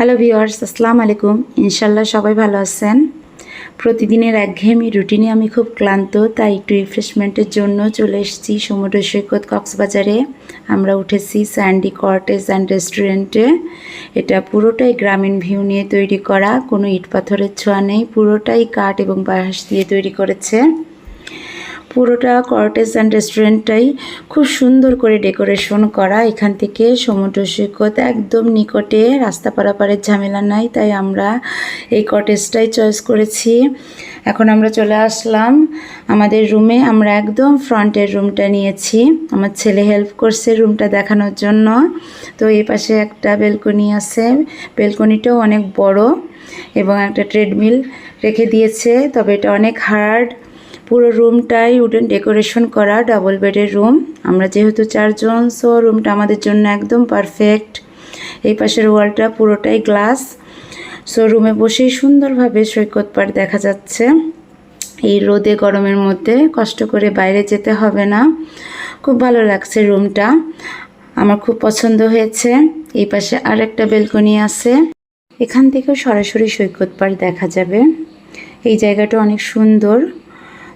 Hello viewers আসসালামু আলাইকুম ইনশাল্লাহ সবাই ভালো আছেন। প্রতিদিনের একঘেয়েমি রুটিনে আমি খুব ক্লান্ত, তাই একটু রিফ্রেশমেন্টের জন্য চলে এসেছি সমুদ্র সৈকত কক্সবাজারে। আমরা উঠেছি স্যান্ডি কর্টেজ অ্যান্ড রেস্টুরেন্টে এটা পুরোটাই গ্রামীণ ভিউ নিয়ে তৈরি করা, কোনো ইট পাথরের ছোঁয়া নেই, পুরোটাই কাঠ এবং বাঁশ দিয়ে তৈরি করেছে। পুরোটা কর্টেজ অ্যান্ড রেস্টুরেন্টটাই খুব সুন্দর করে ডেকোরেশন করা। এখান থেকে সমুদ্র সৈকত একদম নিকটে, রাস্তা পারাপারের ঝামেলা নাই, তাই আমরা এই কটেজটাই চয়েস করেছি। এখন আমরা চলে আসলাম আমাদের রুমে আমরা একদম ফ্রন্টের রুমটা নিয়েছি, আমার ছেলে হেল্প করছে রুমটা দেখানোর জন্য। তো এই পাশে একটা বেলকনি আছে বেলকনিটাও অনেক বড় এবং একটা ট্রেডমিল রেখে দিয়েছে, তবে এটা অনেক হার্ড পুরো রুমটাই উডেন ডেকোরেশন করা, ডাবল বেডের রুম। আমরা যেহেতু চারজন সো রুমটা আমাদের জন্য একদম পারফেক্ট। এই পাশের ওয়ালটা পুরোটাই গ্লাস। সো রুমে বসেই সুন্দরভাবে সৈকত পাড় দেখা যাচ্ছে। এই রোদে গরমের মধ্যে কষ্ট করে বাইরে যেতে হবে না। খুব ভালো লাগছে রুমটা। আমার খুব পছন্দ হয়েছে। এই পাশে আর একটা বেলকনি আছে। এখান থেকেও সরাসরি সৈকত পাড় দেখা যাবে। এই জায়গাটা অনেক সুন্দর।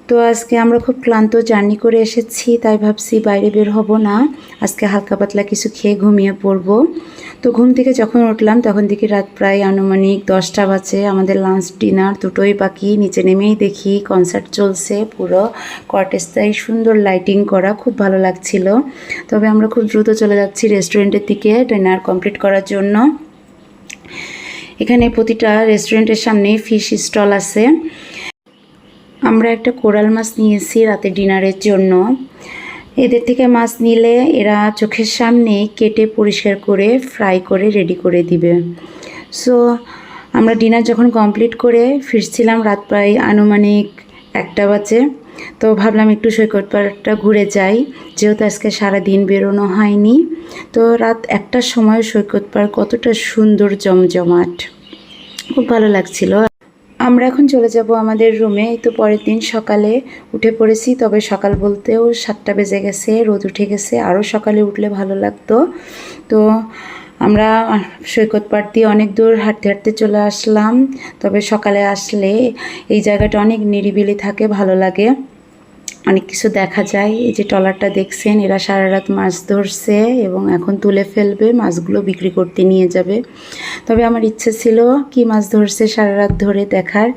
তো আজকে আমরা খুব ক্লান্ত জার্নি করে এসেছি, তাই ভাবছি বাইরে বের হব না। আজকে হালকা পাতলা কিছু খেয়ে ঘুমিয়ে পড়ব। তো ঘুম থেকে যখন উঠলাম, তখন দেখি রাত প্রায় আনুমানিক দশটা বাজে। আমাদের লাঞ্চ ডিনার দুটোই বাকি। নিচে নেমেই দেখি কনসার্ট চলছে, পুরো কটেজটাই সুন্দর লাইটিং করা, খুব ভালো লাগছিল। তবে আমরা খুব দ্রুত চলে যাচ্ছি রেস্টুরেন্টের দিকে ডিনার কমপ্লিট করার জন্য। এখানে প্রতিটা রেস্টুরেন্টের সামনে ফিশ স্টল আছে। আমরা একটা কোরাল মাছ নিয়েছি রাতে ডিনারের জন্য। এদের থেকে মাছ নিলে এরা চোখের সামনে কেটে পরিষ্কার করে, ফ্রাই করে, রেডি করে দিবে। সো আমরা ডিনার যখন কমপ্লিট করে ফিরছিলাম রাত প্রায় আনুমানিক একটা বাজে, তো ভাবলাম একটু সৈকত পাড়টা ঘুরে যাই, যেহেতু আজকে সারা দিন বেরোনো হয়নি। তো রাত একটার সময় সৈকত পাড় কতটা সুন্দর জমজমাট। খুব ভালো লাগছিল। আমরা এখন চলে যাব আমাদের রুমে। তো পরের দিন সকালে উঠে পড়েছি, তবে সকাল বলতেও সাতটা বেজে গেছে, রোদ উঠে গেছে। আরও সকালে উঠলে ভালো লাগতো। তো আমরা সৈকত পাড় দিয়ে অনেক দূর হাঁটতে হাঁটতে চলে আসলাম, তবে সকালে আসলে এই জায়গাটা অনেক নিরিবিলি থাকে, ভালো লাগে। অনেক কিছু দেখা যায়। এই যে ট্রলারটা দেখছেন, এরা সারা রাত মাছ ধরছে এবং এখন তুলে ফেলবে, মাছগুলো বিক্রি করতে নিয়ে যাবে। তবে আমার ইচ্ছে ছিল কি মাছ ধরছে সারা রাত ধরে দেখার।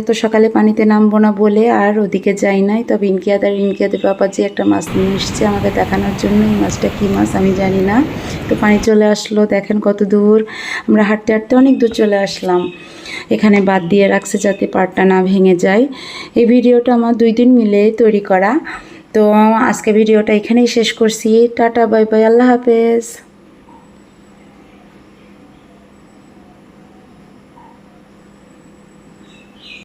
এত সকালে পানিতে নামবো না বলে আর ওদিকে যাই নাই। তবে ইনকিয়াদ আর ইনকিয়াদের বাবা যে একটা মাছ নিয়ে এসছে আমাকে দেখানোর জন্য, এই মাছটা কী মাছ আমি জানি না। তো পানি চলে আসলো, দেখেন কত দূর। আমরা হাঁটতে হাঁটতে অনেক দূর চলে আসলাম। এখানে বাদ দিয়ে রাখছে যাতে পাড়টা না ভেঙে যায়। এই ভিডিওটা আমার দুই দিন মিলে তৈরি করা। তো আজকে ভিডিওটা এখানেই শেষ করছি। টাটা বাই বাই আল্লাহ হাফেজ।